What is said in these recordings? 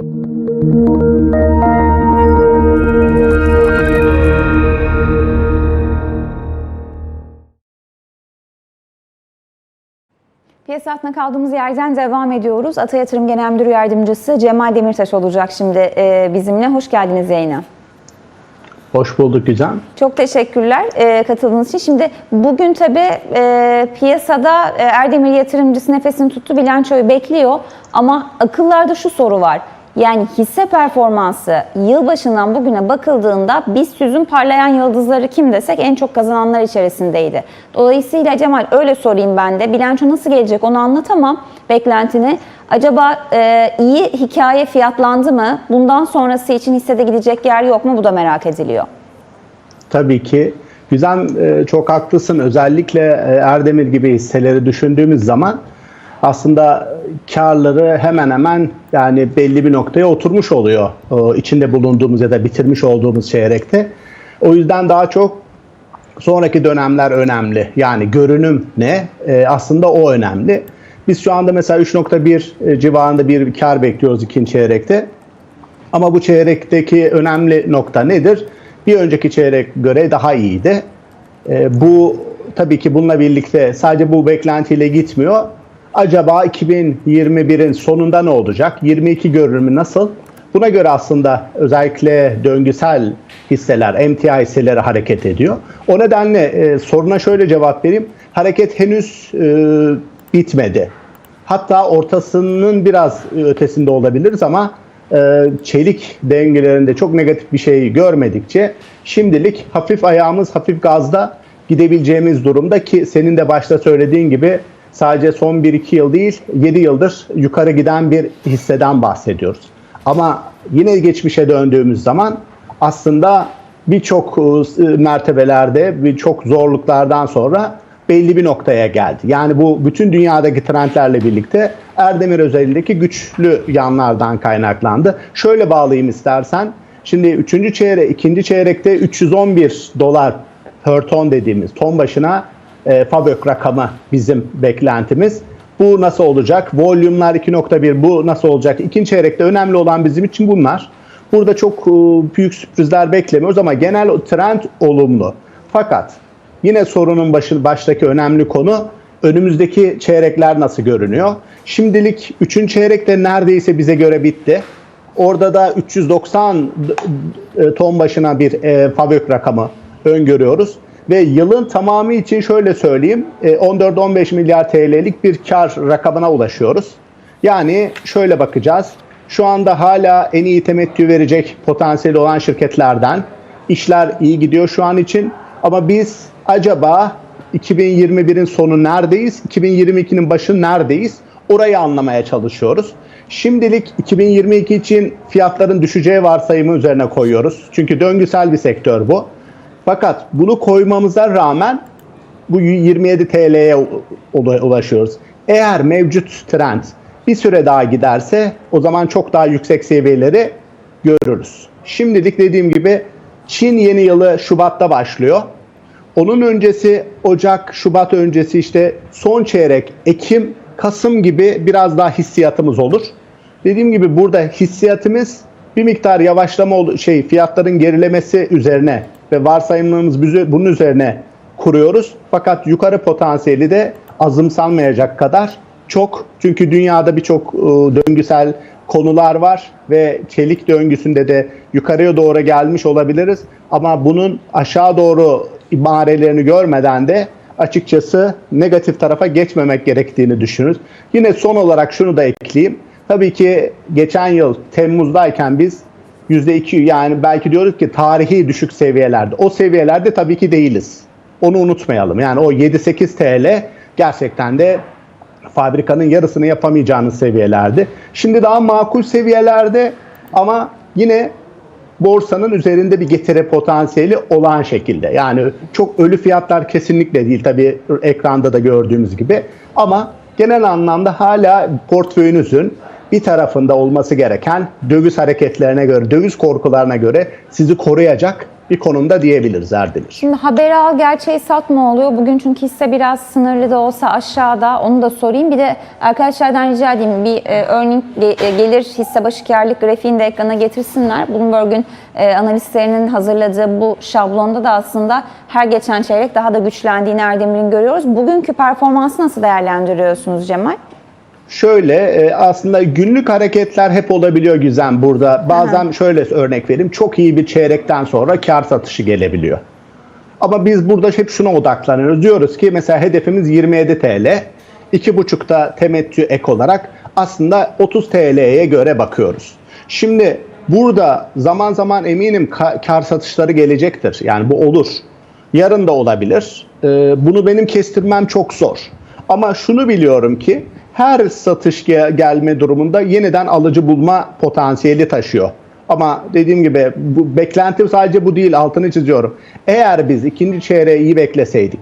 Piyasa altına kaldığımız yerden devam ediyoruz. Ata Yatırım Genel Müdür Yardımcısı Cemal Demirtaş olacak şimdi e, bizimle. Hoş geldiniz yayına. Hoş bulduk Gizem. Çok teşekkürler e, katıldığınız için. Şimdi bugün tabii e, piyasada e, Erdemir yatırımcısı nefesini tuttu, bilançoyu bekliyor. Ama akıllarda şu soru var. Yani hisse performansı yılbaşından bugüne bakıldığında biz yüzün parlayan yıldızları kim desek en çok kazananlar içerisindeydi. Dolayısıyla Cemal öyle sorayım ben de. Bilanço nasıl gelecek onu anlatamam beklentini. Acaba e, iyi hikaye fiyatlandı mı? Bundan sonrası için hissede gidecek yer yok mu? Bu da merak ediliyor. Tabii ki Gizem e, çok haklısın. Özellikle e, Erdemir gibi hisseleri düşündüğümüz zaman aslında karları hemen hemen yani belli bir noktaya oturmuş oluyor. İçinde bulunduğumuz ya da bitirmiş olduğumuz çeyrekte. O yüzden daha çok sonraki dönemler önemli. Yani görünüm ne? E, aslında o önemli. Biz şu anda mesela 3.1 e, civarında bir kar bekliyoruz ikinci çeyrekte. Ama bu çeyrekteki önemli nokta nedir? Bir önceki çeyrek göre daha iyiydi. E, bu tabii ki bununla birlikte sadece bu beklentiyle gitmiyor. Acaba 2021'in sonunda ne olacak? 22 görünümü nasıl? Buna göre aslında özellikle döngüsel hisseler, emtia hisseleri hareket ediyor. O nedenle e, soruna şöyle cevap vereyim. Hareket henüz e, bitmedi. Hatta ortasının biraz ötesinde olabiliriz ama e, çelik dengelerinde çok negatif bir şey görmedikçe şimdilik hafif ayağımız hafif gazda gidebileceğimiz durumda ki senin de başta söylediğin gibi sadece son 1-2 yıl değil 7 yıldır yukarı giden bir hisseden bahsediyoruz. Ama yine geçmişe döndüğümüz zaman aslında birçok e, mertebelerde birçok zorluklardan sonra belli bir noktaya geldi. Yani bu bütün dünyadaki trendlerle birlikte Erdemir özelindeki güçlü yanlardan kaynaklandı. Şöyle bağlayayım istersen. Şimdi 3. çeyrek, 2. çeyrekte 311 dolar per ton dediğimiz ton başına e, FABÖK rakamı bizim beklentimiz. Bu nasıl olacak? Volümler 2.1 bu nasıl olacak? İkinci çeyrekte önemli olan bizim için bunlar. Burada çok e, büyük sürprizler beklemiyoruz ama genel trend olumlu. Fakat yine sorunun başı, baştaki önemli konu önümüzdeki çeyrekler nasıl görünüyor? Şimdilik 3. çeyrekte neredeyse bize göre bitti. Orada da 390 e, ton başına bir e, FABÖK rakamı öngörüyoruz. Ve yılın tamamı için şöyle söyleyeyim 14-15 milyar TL'lik bir kar rakamına ulaşıyoruz. Yani şöyle bakacağız. Şu anda hala en iyi temettü verecek potansiyeli olan şirketlerden işler iyi gidiyor şu an için. Ama biz acaba 2021'in sonu neredeyiz? 2022'nin başı neredeyiz? Orayı anlamaya çalışıyoruz. Şimdilik 2022 için fiyatların düşeceği varsayımı üzerine koyuyoruz. Çünkü döngüsel bir sektör bu. Fakat bunu koymamıza rağmen bu 27 TL'ye ulaşıyoruz. Eğer mevcut trend bir süre daha giderse o zaman çok daha yüksek seviyeleri görürüz. Şimdilik dediğim gibi Çin yeni yılı Şubat'ta başlıyor. Onun öncesi Ocak, Şubat öncesi işte son çeyrek Ekim, Kasım gibi biraz daha hissiyatımız olur. Dediğim gibi burada hissiyatımız bir miktar yavaşlama şey fiyatların gerilemesi üzerine ve varsayımlarımız bunun üzerine kuruyoruz. Fakat yukarı potansiyeli de azımsanmayacak kadar çok. Çünkü dünyada birçok döngüsel konular var ve çelik döngüsünde de yukarıya doğru gelmiş olabiliriz. Ama bunun aşağı doğru ibarelerini görmeden de açıkçası negatif tarafa geçmemek gerektiğini düşünürüz. Yine son olarak şunu da ekleyeyim. Tabii ki geçen yıl Temmuz'dayken biz %2 yani belki diyoruz ki tarihi düşük seviyelerde. O seviyelerde tabii ki değiliz. Onu unutmayalım. Yani o 7-8 TL gerçekten de fabrikanın yarısını yapamayacağınız seviyelerdi. Şimdi daha makul seviyelerde ama yine borsanın üzerinde bir getiri potansiyeli olan şekilde. Yani çok ölü fiyatlar kesinlikle değil tabii ekranda da gördüğümüz gibi ama genel anlamda hala portföyünüzün bir tarafında olması gereken döviz hareketlerine göre, döviz korkularına göre sizi koruyacak bir konumda diyebiliriz Erdemir. Şimdi haberi al gerçeği satma oluyor. Bugün çünkü hisse biraz sınırlı da olsa aşağıda. Onu da sorayım. Bir de arkadaşlardan rica edeyim bir e, ge- e, gelir hisse başı karlılık grafiğini de ekrana getirsinler. Bloomberg'un e, analistlerinin hazırladığı bu şablonda da aslında her geçen çeyrek daha da güçlendiğini Erdemir'in görüyoruz. Bugünkü performansı nasıl değerlendiriyorsunuz Cemal? Şöyle e, aslında günlük hareketler hep olabiliyor Gizem burada. Bazen şöyle örnek vereyim. Çok iyi bir çeyrekten sonra kar satışı gelebiliyor. Ama biz burada hep şuna odaklanıyoruz. Diyoruz ki mesela hedefimiz 27 TL. 2,5'ta temettü ek olarak aslında 30 TL'ye göre bakıyoruz. Şimdi burada zaman zaman eminim ka- kar satışları gelecektir. Yani bu olur. Yarın da olabilir. Ee, bunu benim kestirmem çok zor. Ama şunu biliyorum ki her satış ge- gelme durumunda yeniden alıcı bulma potansiyeli taşıyor. Ama dediğim gibi bu beklentim sadece bu değil altını çiziyorum. Eğer biz ikinci çeyreği iyi bekleseydik,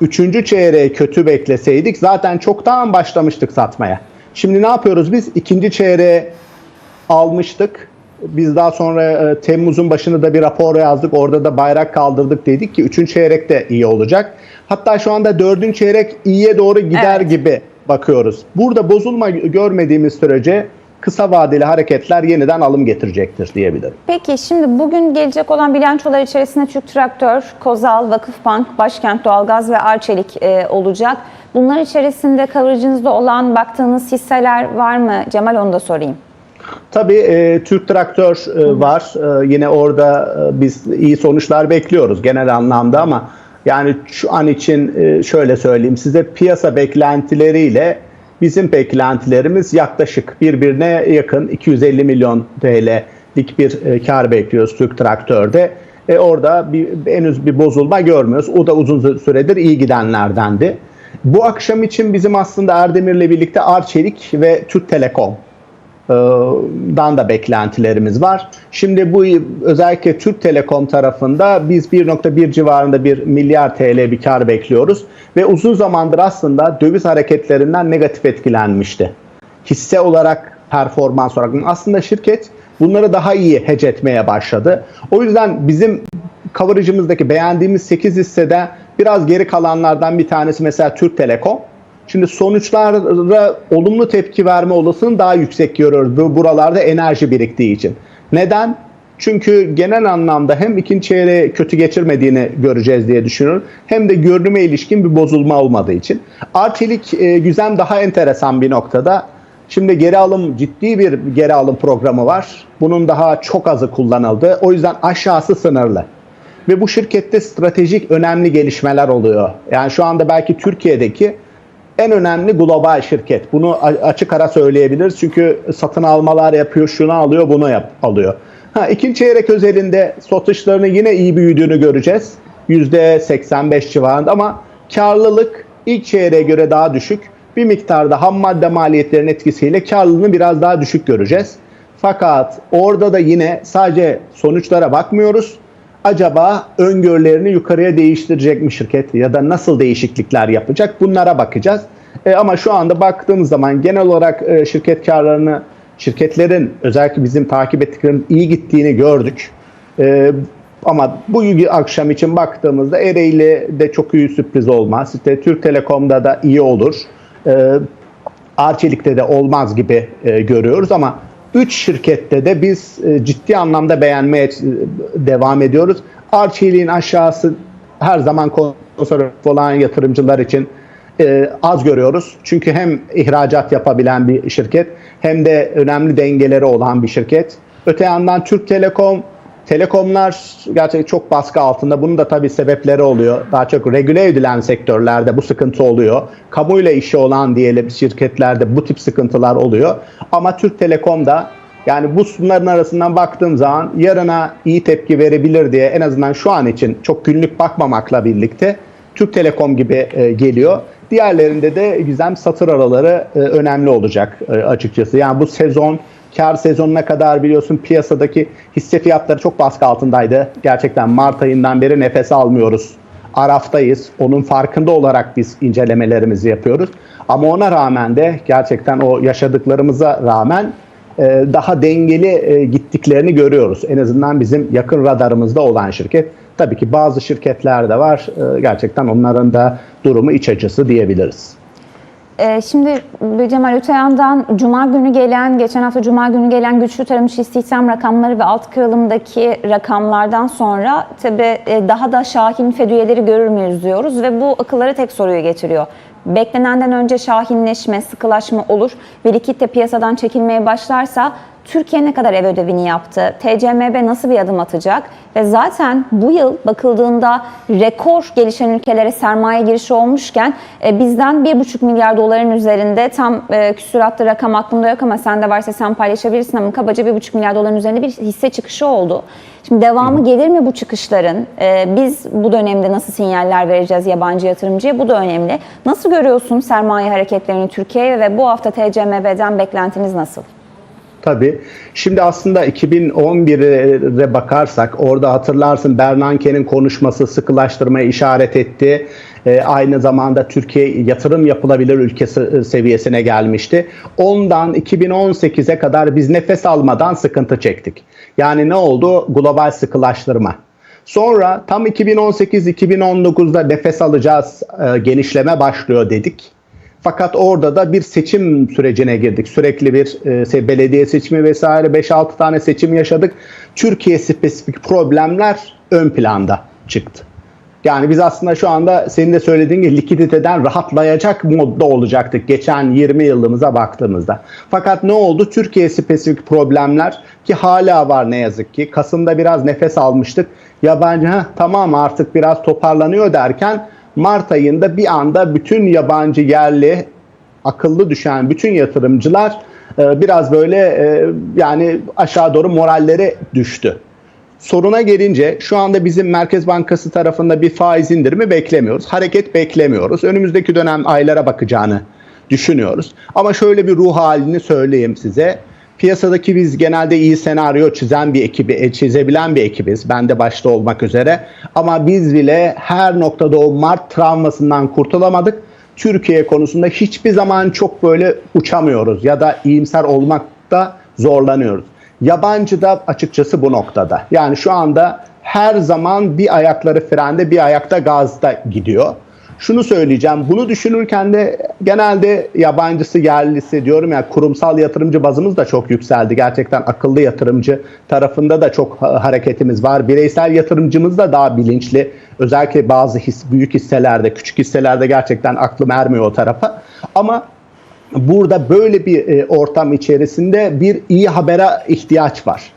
üçüncü çeyreği kötü bekleseydik zaten çoktan başlamıştık satmaya. Şimdi ne yapıyoruz biz? İkinci çeyreği almıştık. Biz daha sonra e, Temmuz'un başında da bir rapor yazdık. Orada da bayrak kaldırdık dedik ki 3. çeyrek de iyi olacak. Hatta şu anda 4. çeyrek iyiye doğru gider Evet. gibi bakıyoruz. Burada bozulma görmediğimiz sürece kısa vadeli hareketler yeniden alım getirecektir diyebilirim. Peki şimdi bugün gelecek olan bilançolar içerisinde Türk Traktör, Kozal, Vakıfbank, Başkent Doğalgaz ve Arçelik e, olacak. Bunlar içerisinde kalıcınızda olan baktığınız hisseler var mı? Cemal onu da sorayım. Tabii e, Türk Traktör e, var. E, yine orada e, biz iyi sonuçlar bekliyoruz genel anlamda ama yani şu an için e, şöyle söyleyeyim size piyasa beklentileriyle bizim beklentilerimiz yaklaşık birbirine yakın 250 milyon TL'lik bir e, kar bekliyoruz Türk Traktör'de. E, orada bir, henüz bir bozulma görmüyoruz. O da uzun süredir iyi gidenlerdendi. Bu akşam için bizim aslında Erdemir'le birlikte Arçelik ve Türk Telekom dan da beklentilerimiz var. Şimdi bu özellikle Türk Telekom tarafında biz 1.1 civarında bir milyar TL bir kar bekliyoruz ve uzun zamandır aslında döviz hareketlerinden negatif etkilenmişti. Hisse olarak performans olarak aslında şirket bunları daha iyi hedge etmeye başladı. O yüzden bizim coverage'ımızdaki beğendiğimiz 8 hissede biraz geri kalanlardan bir tanesi mesela Türk Telekom. Şimdi sonuçlara olumlu tepki verme olasılığını daha yüksek görüyoruz bu buralarda enerji biriktiği için. Neden? Çünkü genel anlamda hem ikinci çeyreği kötü geçirmediğini göreceğiz diye düşünüyorum. Hem de görünüme ilişkin bir bozulma olmadığı için. Arçelik e, Güzem daha enteresan bir noktada. Şimdi geri alım ciddi bir geri alım programı var. Bunun daha çok azı kullanıldı. O yüzden aşağısı sınırlı. Ve bu şirkette stratejik önemli gelişmeler oluyor. Yani şu anda belki Türkiye'deki en önemli global şirket. Bunu açık ara söyleyebiliriz. Çünkü satın almalar yapıyor, şunu alıyor, bunu yap, alıyor. Ha, ikinci çeyrek özelinde satışlarını yine iyi büyüdüğünü göreceğiz. %85 civarında ama karlılık ilk çeyreğe göre daha düşük. Bir miktarda ham madde maliyetlerinin etkisiyle karlılığını biraz daha düşük göreceğiz. Fakat orada da yine sadece sonuçlara bakmıyoruz acaba öngörülerini yukarıya değiştirecek mi şirket ya da nasıl değişiklikler yapacak bunlara bakacağız. E, ama şu anda baktığımız zaman genel olarak e, şirket karlarını şirketlerin özellikle bizim takip ettiklerimiz iyi gittiğini gördük. E, ama bu akşam için baktığımızda Ereğli de çok iyi sürpriz olmaz. İşte Türk Telekom'da da iyi olur. E, Arçelik'te de olmaz gibi e, görüyoruz ama 3 şirkette de biz e, ciddi anlamda beğenmeye e, devam ediyoruz. Arçelik'in aşağısı her zaman konservatif olan yatırımcılar için e, az görüyoruz. Çünkü hem ihracat yapabilen bir şirket hem de önemli dengeleri olan bir şirket. Öte yandan Türk Telekom Telekomlar gerçekten çok baskı altında. Bunun da tabii sebepleri oluyor. Daha çok regüle edilen sektörlerde bu sıkıntı oluyor. Kamuyla işi olan diyelim şirketlerde bu tip sıkıntılar oluyor. Ama Türk Telekom da yani bu bunların arasından baktığım zaman yarına iyi tepki verebilir diye en azından şu an için çok günlük bakmamakla birlikte Türk Telekom gibi e, geliyor. Diğerlerinde de gizem satır araları e, önemli olacak e, açıkçası. Yani bu sezon kar sezonuna kadar biliyorsun piyasadaki hisse fiyatları çok baskı altındaydı. Gerçekten Mart ayından beri nefes almıyoruz. Araftayız. Onun farkında olarak biz incelemelerimizi yapıyoruz. Ama ona rağmen de gerçekten o yaşadıklarımıza rağmen e, daha dengeli e, gittiklerini görüyoruz. En azından bizim yakın radarımızda olan şirket. Tabii ki bazı şirketler de var. E, gerçekten onların da durumu iç acısı diyebiliriz. Ee, Şimdi Cemal öte yandan Cuma günü gelen, geçen hafta Cuma günü gelen güçlü tarım işi istihdam rakamları ve alt kırılımdaki rakamlardan sonra tabii e, daha da şahin fedüyeleri görür müyüz diyoruz ve bu akıllara tek soruyu getiriyor. Beklenenden önce şahinleşme, sıkılaşma olur ve likit de piyasadan çekilmeye başlarsa Türkiye ne kadar ev ödevini yaptı? TCMB nasıl bir adım atacak? Ve zaten bu yıl bakıldığında rekor gelişen ülkelere sermaye girişi olmuşken e, bizden 1,5 milyar doların üzerinde tam e, küsuratlı rakam aklımda yok ama sende varsa sen paylaşabilirsin ama kabaca 1,5 milyar doların üzerinde bir hisse çıkışı oldu. Şimdi devamı gelir mi bu çıkışların? E, biz bu dönemde nasıl sinyaller vereceğiz yabancı yatırımcıya? Bu da önemli. Nasıl görüyorsun sermaye hareketlerini Türkiye'ye ve bu hafta TCMB'den beklentiniz nasıl? Tabii. Şimdi aslında 2011'e bakarsak orada hatırlarsın Bernanke'nin konuşması sıkılaştırmaya işaret etti. Ee, aynı zamanda Türkiye yatırım yapılabilir ülkesi seviyesine gelmişti. Ondan 2018'e kadar biz nefes almadan sıkıntı çektik. Yani ne oldu? Global sıkılaştırma. Sonra tam 2018-2019'da nefes alacağız, e, genişleme başlıyor dedik. Fakat orada da bir seçim sürecine girdik. Sürekli bir e, belediye seçimi vesaire 5-6 tane seçim yaşadık. Türkiye spesifik problemler ön planda çıktı. Yani biz aslında şu anda senin de söylediğin gibi likiditeden rahatlayacak modda olacaktık geçen 20 yılımıza baktığımızda. Fakat ne oldu? Türkiye spesifik problemler ki hala var ne yazık ki. Kasım'da biraz nefes almıştık. Yabancı Heh, tamam artık biraz toparlanıyor derken Mart ayında bir anda bütün yabancı yerli akıllı düşen bütün yatırımcılar e, biraz böyle e, yani aşağı doğru moralleri düştü. Soruna gelince şu anda bizim Merkez Bankası tarafında bir faiz indirimi beklemiyoruz. Hareket beklemiyoruz. Önümüzdeki dönem aylara bakacağını düşünüyoruz. Ama şöyle bir ruh halini söyleyeyim size. Piyasadaki biz genelde iyi senaryo çizen bir ekibi, e, çizebilen bir ekibiz. Ben de başta olmak üzere. Ama biz bile her noktada o Mart travmasından kurtulamadık. Türkiye konusunda hiçbir zaman çok böyle uçamıyoruz ya da iyimser olmakta zorlanıyoruz. Yabancı da açıkçası bu noktada. Yani şu anda her zaman bir ayakları frende, bir ayakta gazda gidiyor. Şunu söyleyeceğim. Bunu düşünürken de genelde yabancısı, yerlisi diyorum ya kurumsal yatırımcı bazımız da çok yükseldi. Gerçekten akıllı yatırımcı tarafında da çok hareketimiz var. Bireysel yatırımcımız da daha bilinçli. Özellikle bazı his, büyük hisselerde, küçük hisselerde gerçekten aklım ermiyor o tarafa. Ama burada böyle bir e, ortam içerisinde bir iyi habere ihtiyaç var.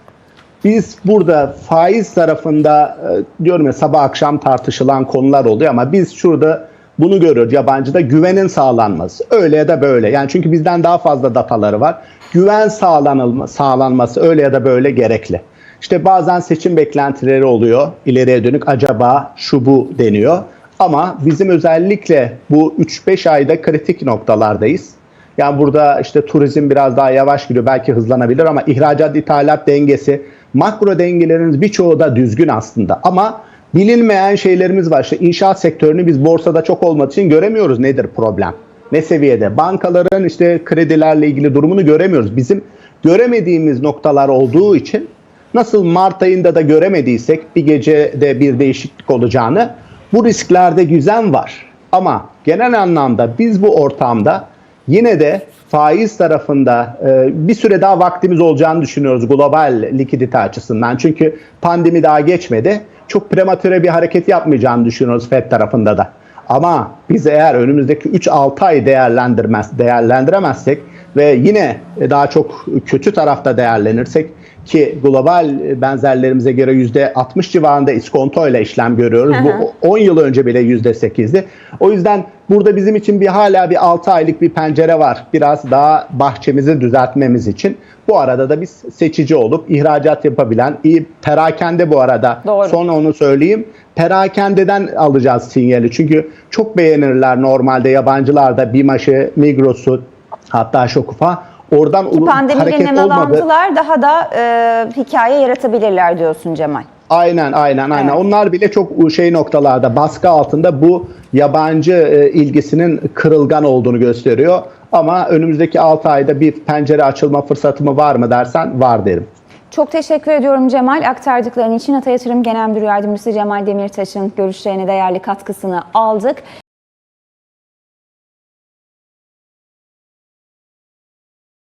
Biz burada faiz tarafında e, diyorum ya sabah akşam tartışılan konular oluyor ama biz şurada bunu görüyoruz yabancıda güvenin sağlanması. Öyle ya da böyle. Yani çünkü bizden daha fazla dataları var. Güven sağlanılma, sağlanması öyle ya da böyle gerekli. İşte bazen seçim beklentileri oluyor. İleriye dönük acaba şu bu deniyor. Ama bizim özellikle bu 3-5 ayda kritik noktalardayız. Yani burada işte turizm biraz daha yavaş gidiyor. Belki hızlanabilir ama ihracat ithalat dengesi, makro dengelerimiz birçoğu da düzgün aslında. Ama bilinmeyen şeylerimiz var. İşte inşaat sektörünü biz borsada çok olmadığı için göremiyoruz nedir problem. Ne seviyede? Bankaların işte kredilerle ilgili durumunu göremiyoruz. Bizim göremediğimiz noktalar olduğu için nasıl Mart ayında da göremediysek bir gecede bir değişiklik olacağını bu risklerde güzen var. Ama genel anlamda biz bu ortamda yine de faiz tarafında e, bir süre daha vaktimiz olacağını düşünüyoruz global likidite açısından. Çünkü pandemi daha geçmedi. Çok prematüre bir hareket yapmayacağını düşünüyoruz FED tarafında da. Ama biz eğer önümüzdeki 3-6 ay değerlendirmez, değerlendiremezsek ve yine daha çok kötü tarafta değerlenirsek ki global benzerlerimize göre %60 civarında iskonto ile işlem görüyoruz. Hı. Bu 10 yıl önce bile %8'di. O yüzden burada bizim için bir hala bir 6 aylık bir pencere var. Biraz daha bahçemizi düzeltmemiz için. Bu arada da biz seçici olup ihracat yapabilen, iyi perakende bu arada. Doğru. Son onu söyleyeyim. Perakendeden alacağız sinyali. Çünkü çok beğenirler normalde yabancılar da BİMAŞ'ı, Migros'u hatta Şokuf'a. Oradan Ki olmadı. nemalantılar daha da e, hikaye yaratabilirler diyorsun Cemal. Aynen aynen aynen. Evet. Onlar bile çok şey noktalarda baskı altında bu yabancı e, ilgisinin kırılgan olduğunu gösteriyor. Ama önümüzdeki 6 ayda bir pencere açılma fırsatı mı var mı dersen var derim. Çok teşekkür ediyorum Cemal. Aktardıkların için Ata Yatırım Genel Müdür Yardımcısı Cemal Demirtaş'ın görüşlerine değerli katkısını aldık.